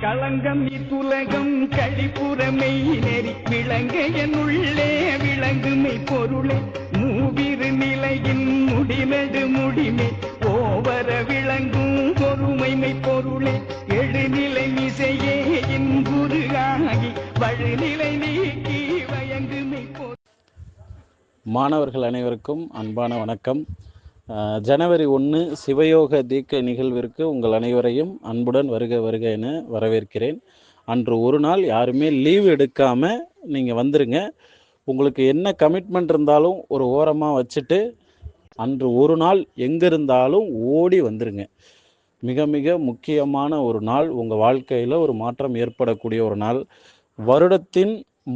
களங்கம் இத்துலகம் கழிப்புறமை நெறி விளங்க என்னுள்ளே விளங்குமை பொருளே. மூவிரு நிலையின் முடிநடு முடிமை. ஓவர விளங்கும் பொறுமைமை பொருளே. எழுநிலை இசையே இன்புரு ஆகி வழுநிலை நீக்கி வயங்குமை பொருள். மாணவர்கள் அனைவருக்கும் அன்பான வணக்கம். ஜனவரி ஒன்று சிவயோக தீக்க நிகழ்விற்கு உங்கள் அனைவரையும் அன்புடன் வருக வருக என வரவேற்கிறேன். அன்று ஒரு நாள் யாருமே லீவ் எடுக்காமல் நீங்கள் வந்துருங்க. உங்களுக்கு என்ன கமிட்மெண்ட் இருந்தாலும் ஒரு ஓரமாக வச்சுட்டு அன்று ஒரு நாள் எங்கே இருந்தாலும் ஓடி வந்துருங்க. மிக மிக முக்கியமான ஒரு நாள். உங்கள் வாழ்க்கையில் ஒரு மாற்றம் ஏற்படக்கூடிய ஒரு நாள். வருடத்தின்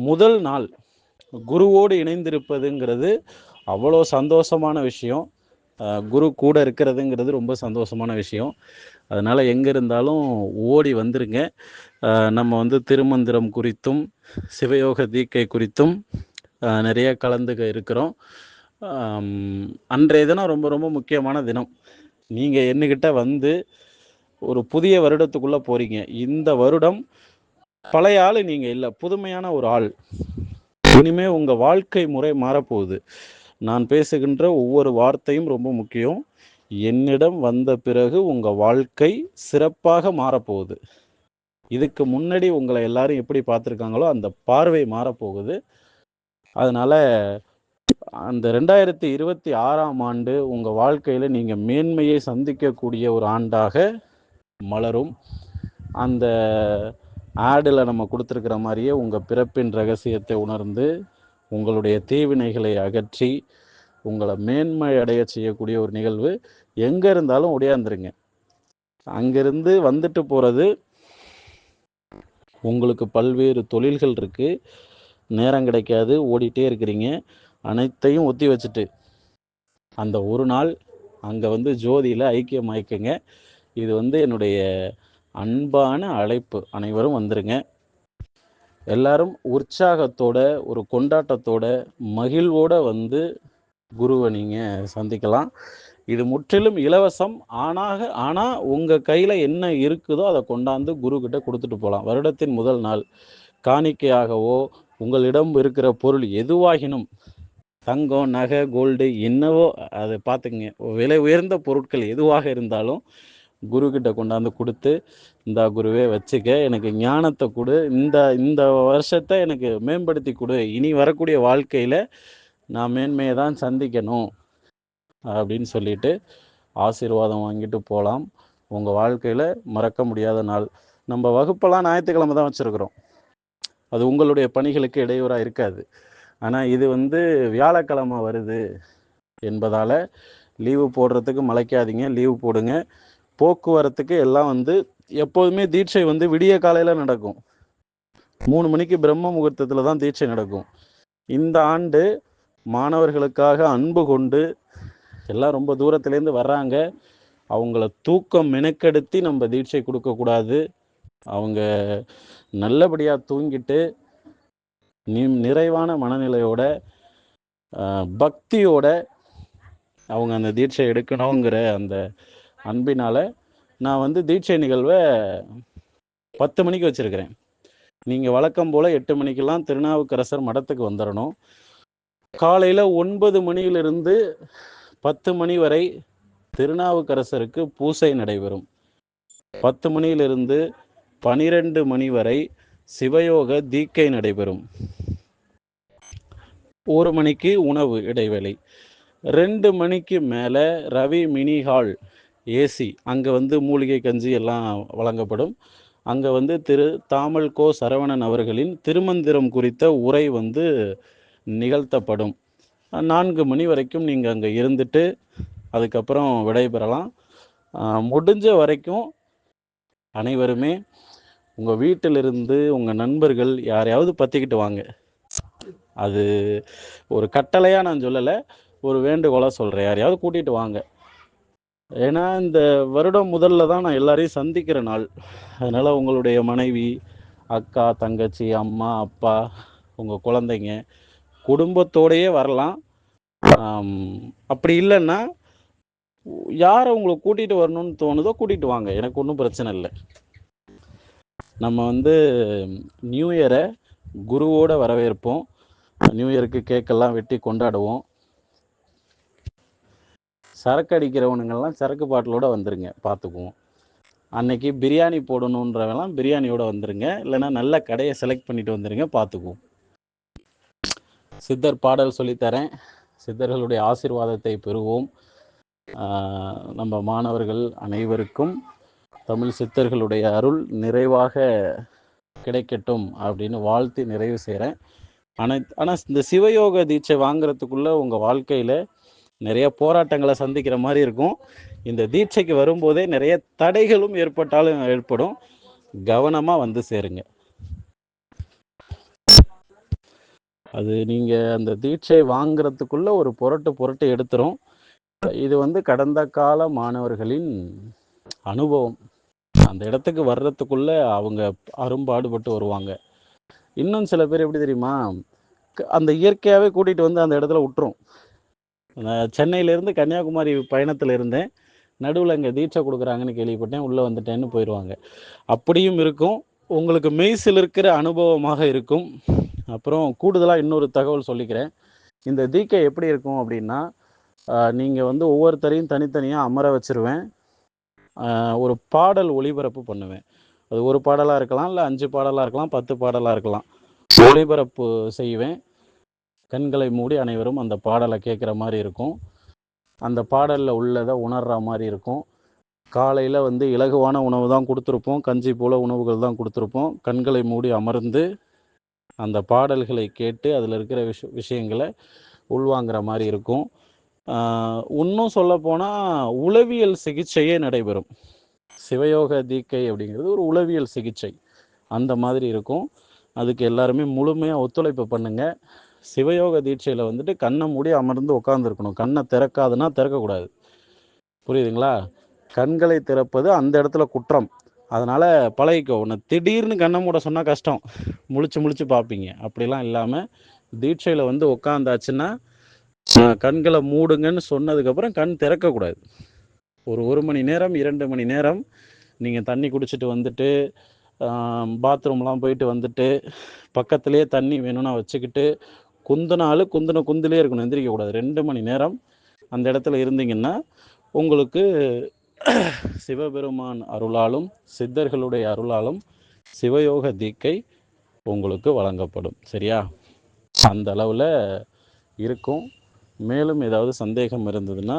முதல் நாள். குருவோடு இணைந்திருப்பதுங்கிறது அவ்வளோ சந்தோஷமான விஷயம். குரு கூட இருக்கிறதுங்கிறது ரொம்ப சந்தோஷமான விஷயம். அதனால் எங்கே இருந்தாலும் ஓடி வந்துருங்க. நம்ம வந்து திருமந்திரம் குறித்தும் சிவயோக தீக்கை குறித்தும் நிறைய கலந்து இருக்கிறோம். அன்றைய தினம் ரொம்ப ரொம்ப முக்கியமான தினம். நீங்கள் என்னக்கிட்ட வந்து ஒரு புதிய வருடத்துக்குள்ளே போகிறீங்க இந்த வருடம் பழைய ஆள் நீங்கள் இல்லை புதுமையான ஒரு ஆள். இனிமே உங்கள் வாழ்க்கை முறை மாறப்போகுது. நான் பேசுகின்ற ஒவ்வொரு வார்த்தையும் ரொம்ப முக்கியம். என்னிடம் வந்த பிறகு உங்கள் வாழ்க்கை சிறப்பாக மாறப்போகுது. இதுக்கு முன்னாடி உங்களை எல்லாரும் எப்படி பார்த்துருக்காங்களோ அந்த பார்வை மாறப்போகுது. அதனால் அந்த ரெண்டாயிரத்தி இருபத்தி ஆறாம் ஆண்டு உங்கள் வாழ்க்கையில் நீங்கள் மேன்மையை சந்திக்கக்கூடிய ஒரு ஆண்டாக மலரும். அந்த ஆடில் நம்ம கொடுத்துருக்கிற மாதிரியே உங்கள் பிறப்பின் ரகசியத்தை உணர்ந்து உங்களுடைய தீவினைகளை அகற்றி உங்களை மேன்மை அடைய செய்யக்கூடிய ஒரு நிகழ்வு. எங்கே இருந்தாலும் ஒடியாந்துருங்க. அங்கிருந்து வந்துட்டு போகிறது உங்களுக்கு பல்வேறு தொழில்கள் இருக்குது நேரம் கிடைக்காது ஓடிட்டே இருக்கிறீங்க. அனைத்தையும் ஒத்தி வச்சுட்டு அந்த ஒரு நாள் அங்கே வந்து ஜோதியில் ஐக்கியமாயிக்குங்க இது வந்து என்னுடைய அன்பான அழைப்பு. அனைவரும் வந்துருங்க. எல்லாரும் உற்சாகத்தோட ஒரு கொண்டாட்டத்தோட மகிழ்வோட வந்து குருவை நீங்கள் சந்திக்கலாம். இது முற்றிலும் இலவசம். ஆனாக ஆனால் உங்கள் கையில் என்ன இருக்குதோ அதை கொண்டாந்து குரு கிட்ட கொடுத்துட்டு போகலாம் வருடத்தின் முதல் நாள் காணிக்கையாகவோ உங்களிடம் இருக்கிற பொருள் எதுவாகினும் தங்கம் நகை கோல்டு என்னவோ அதை பார்த்துக்குங்க. விலை உயர்ந்த பொருட்கள் எதுவாக இருந்தாலும் குரு கிட்ட கொண்டாந்து கொடுத்து இந்த குருவே வச்சுக்க. எனக்கு ஞானத்தை கொடு. இந்த இந்த வருஷத்தை எனக்கு மேம்படுத்தி கொடு. இனி வரக்கூடிய வாழ்க்கையில் நான் மேன்மையை தான் சந்திக்கணும். அப்படின்னு சொல்லிட்டு ஆசீர்வாதம் வாங்கிட்டு போகலாம் உங்கள் வாழ்க்கையில் மறக்க முடியாத நாள். நம்ம வகுப்பெல்லாம் ஞாயிற்றுக்கிழமை தான் வச்சுருக்குறோம். அது உங்களுடைய பணிகளுக்கு இடையூறாக இருக்காது. ஆனால் இது வந்து வியாழக்கிழமை வருது என்பதால் லீவு போடுறதுக்கு மலைக்காதீங்க. லீவு போடுங்க. போக்குவரத்துக்கு எல்லாம் வந்து எப்போதுமே தீட்சை வந்து விடிய காலையில் நடக்கும். மூணு மணிக்கு பிரம்ம முகூர்த்தத்தில் தான் தீட்சை நடக்கும். இந்த ஆண்டு மாணவர்களுக்காக அன்பு கொண்டு எல்லாம் ரொம்ப தூரத்துலேருந்து வர்றாங்க. அவங்கள தூக்கம் மெனக்கெடுத்தி நம்ம தீட்சை கொடுக்கக்கூடாது அவங்க நல்லபடியாக தூங்கிட்டு நி நிறைவான மனநிலையோட பக்தியோட அவங்க அந்த தீட்சை எடுக்கணுங்கிற அந்த அன்பினால் நான் வந்து தீட்சை நிகழ்வை பத்து மணிக்கு வச்சிருக்கிறேன். நீங்கள் வழக்கம் போல் எட்டு மணிக்கெல்லாம் திருநாவுக்கரசர் மடத்துக்கு வந்துடணும் காலையில் ஒன்பது மணியிலிருந்து பத்து மணி வரை திருநாவுக்கரசருக்கு பூசை நடைபெறும். பத்து மணியிலிருந்து பனிரெண்டு மணி வரை சிவயோக தீக்கை நடைபெறும். ஒரு மணிக்கு உணவு இடைவேளை. ரெண்டு மணிக்கு மேலே ரவி மினி ஹால் ஏசி அங்கே வந்து மூலிகை கஞ்சி எல்லாம் வழங்கப்படும். அங்கே வந்து திரு தாமல் கோ சரவணன் அவர்களின் திருமந்திரம் குறித்த உரை வந்து நிகழ்த்தப்படும். நான்கு மணி வரைக்கும் நீங்கள் அங்கே இருந்துட்டு அதுக்கப்புறம் விடைபெறலாம். முடிஞ்ச வரைக்கும் அனைவருமே உங்கள் வீட்டிலிருந்து உங்கள் நண்பர்கள் யாரையாவது பற்றிக்கிட்டு வாங்க. அது ஒரு கட்டளையாக நான் சொல்லலை ஒரு வேண்டுகோளாக சொல்கிறேன் யாரையாவது கூட்டிகிட்டு வாங்க. ஏன்னா இந்த வருடம் முதல்ல தான் நான் எல்லாரையும் சந்திக்கிற நாள். அதனால் உங்களுடைய மனைவி அக்கா தங்கச்சி அம்மா அப்பா உங்கள் குழந்தைங்க குடும்பத்தோடையே வரலாம். அப்படி இல்லைன்னா யாரை உங்களை கூட்டிகிட்டு வரணும்னு தோணுதோ கூட்டிகிட்டு வாங்க. எனக்கு ஒன்றும் பிரச்சனை இல்லை. நம்ம வந்து நியூ இயரை குருவோட வரவேற்போம். நியூ இயருக்கு கேக்கெல்லாம் வெட்டி கொண்டாடுவோம். சரக்கு அடிக்கிறவனுங்கெல்லாம் சரக்கு பாட்டிலோட வந்துருங்க பார்த்துக்குவோம். அன்னைக்கு பிரியாணி போடணுன்றவெல்லாம் பிரியாணியோட வந்துருங்க இல்லைன்னா நல்ல கடையை செலக்ட் பண்ணிட்டு வந்துருங்க பார்த்துக்குவோம். சித்தர் பாடல் சொல்லித்தரேன் சித்தர்களுடைய ஆசீர்வாதத்தை பெறுவோம். நம்ம மாணவர்கள் அனைவருக்கும் தமிழ் சித்தர்களுடைய அருள் நிறைவாக கிடைக்கட்டும் அப்படின்னு வாழ்த்து நிறைவு செய்கிறேன் ஆனால் ஆனால் இந்த சிவயோக தீட்சை வாங்குறதுக்குள்ளே உங்கள் வாழ்க்கையில் நிறைய போராட்டங்களை சந்திக்கிற மாதிரி இருக்கும். இந்த தீட்சைக்கு வரும்போதே நிறைய தடைகளும் ஏற்பட்டாலும் ஏற்படும். கவனமாக வந்து சேருங்க. அது நீங்கள் அந்த தீட்சை வாங்குறதுக்குள்ள ஒரு புரட்டு புரட்டு எடுத்துரும். இது வந்து கடந்த கால மாணவர்களின் அனுபவம். அந்த இடத்துக்கு வர்றதுக்குள்ள அவங்க அரும்பாடுபட்டு வருவாங்க. இன்னும் சில பேர் எப்படி தெரியுமா? அந்த இயற்கையாகவே கூட்டிகிட்டு வந்து அந்த இடத்துல விட்டுரும் நான் சென்னையிலேருந்து கன்னியாகுமரி பயணத்தில் இருந்தேன். நடுவில் இங்கே தீட்சை கொடுக்குறாங்கன்னு கேள்விப்பட்டேன். உள்ளே வந்துட்டேன்னு போயிடுவாங்க அப்படியும் இருக்கும். உங்களுக்கு மெய்சில் இருக்கிற அனுபவமாக இருக்கும். அப்புறம் கூடுதலாக இன்னொரு தகவல் சொல்லிக்கிறேன். இந்த தீக்கை எப்படி இருக்கும் அப்படின்னா நீங்கள் வந்து ஒவ்வொருத்தரையும் தனித்தனியாக அமர வச்சுருவேன். ஒரு பாடல் ஒளிபரப்பு பண்ணுவேன். அது ஒரு பாடலாக இருக்கலாம் இல்லை அஞ்சு பாடலாக இருக்கலாம் பத்து பாடலாக இருக்கலாம். ஒளிபரப்பு செய்வேன். கண்களை மூடி அனைவரும் அந்த பாடலை கேட்குற மாதிரி இருக்கும். அந்த பாடலில் உள்ளதை உணர்கிற மாதிரி இருக்கும். காலையில் வந்து இலகுவான உணவு தான் கொடுத்துருப்போம். கஞ்சி போல் உணவுகள் தான் கொடுத்துருப்போம். கண்களை மூடி அமர்ந்து அந்த பாடல்களை கேட்டு அதில் இருக்கிற விஷ விஷயங்களை உள்வாங்கிற மாதிரி இருக்கும். இன்னும் சொல்லப்போனால் உளவியல் சிகிச்சையே நடைபெறும். சிவயோக தீக்கை அப்படிங்கிறது ஒரு உளவியல் சிகிச்சை. அந்த மாதிரி இருக்கும். அதுக்கு எல்லாருமே முழுமையாக ஒத்துழைப்பு பண்ணுங்கள் சிவயோக தீட்சையில் வந்துட்டு கண்ணை மூடி அமர்ந்து உட்காந்துருக்கணும் கண்ணை திறக்காதுன்னா திறக்கக்கூடாது. புரியுதுங்களா? கண்களை திறப்பது அந்த இடத்துல குற்றம். அதனால் பழகிக்கோ. உன்னை திடீர்னு கண்ணை மூட சொன்னால் கஷ்டம். முழிச்சு முழிச்சு பார்ப்பீங்க. அப்படிலாம் இல்லாமல் தீட்சையில் வந்து உட்காந்தாச்சுன்னா கண்களை மூடுங்கன்னு சொன்னதுக்கப்புறம் கண் திறக்கக்கூடாது. ஒரு ஒரு மணி நேரம் இரண்டு மணி நேரம் நீங்கள் தண்ணி குடிச்சிட்டு வந்துட்டு பாத்ரூம்லாம் போயிட்டு வந்துட்டு பக்கத்துலேயே தண்ணி வேணும்னா வச்சுக்கிட்டு குந்தினாலும் குந்தின குந்திலே இருக்கணும் எந்திரிக்கக்கூடாது ரெண்டு மணி நேரம் அந்த இடத்துல இருந்தீங்கன்னா உங்களுக்கு சிவபெருமான் அருளாலும் சித்தர்களுடைய அருளாலும் சிவயோக தீக்கை உங்களுக்கு வழங்கப்படும். சரியா? அந்த அளவில் இருக்கும். மேலும் ஏதாவது சந்தேகம் இருந்ததுன்னா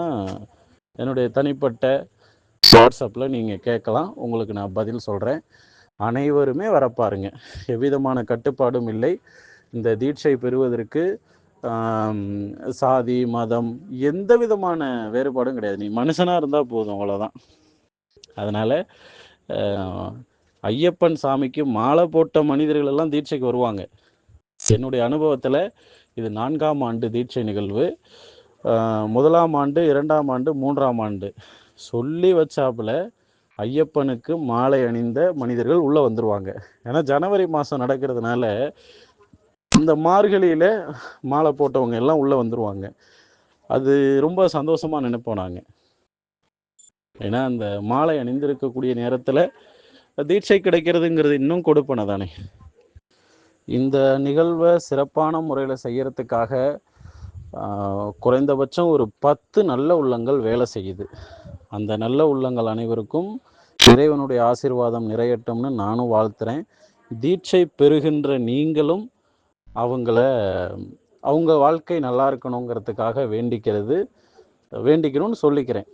என்னுடைய தனிப்பட்ட வாட்ஸ்அப்பில் நீங்கள் கேட்கலாம். உங்களுக்கு நான் பதில் சொல்கிறேன் அனைவருமே வரப்பாருங்க. எவ்விதமான கட்டுப்பாடும் இல்லை. இந்த தீட்சை பெறுவதற்கு சாதி மதம் எந்த விதமான வேறுபாடும் கிடையாது. நீ மனுஷனாக இருந்தால் போதும் அவ்வளோதான் அதனால் ஐயப்பன் சாமிக்கு மாலை போட்ட மனிதர்கள் எல்லாம் தீட்சைக்கு வருவாங்க. என்னுடைய அனுபவத்தில் இது நான்காம் ஆண்டு தீட்சை நிகழ்வு. முதலாம் ஆண்டு இரண்டாம் ஆண்டு மூன்றாம் ஆண்டு. சொல்லி வச்சாப்புல ஐயப்பனுக்கு மாலை அணிந்த மனிதர்கள் உள்ளே வந்துடுவாங்க ஏன்னா ஜனவரி மாதம் நடக்கிறதுனால இந்த மார்கழியில் மாலை போட்டவங்க எல்லாம் உள்ளே வந்துடுவாங்க அது ரொம்ப சந்தோஷமாக நினைப்போம் நாங்கள் ஏன்னா அந்த மாலை அணிந்திருக்கக்கூடிய நேரத்தில் தீட்சை கிடைக்கிறதுங்கிறது இன்னும் கொடுப்பனை தானே. இந்த நிகழ்வை சிறப்பான முறையில் செய்யறதுக்காக குறைந்தபட்சம் ஒரு பத்து நல்ல உள்ளங்கள் வேலை செய்யுது. அந்த நல்ல உள்ளங்கள் அனைவருக்கும் இறைவனுடைய ஆசீர்வாதம் நிறையட்டும்னு நானும் வாழ்த்துறேன். தீட்சை பெறுகின்ற நீங்களும் அவங்கள அவங்க வாழ்க்கை நல்லா இருக்கணுங்கிறதுக்காக வேண்டிக்கிறது வேண்டிக்கணும்னு சொல்லிக்கிறேன்.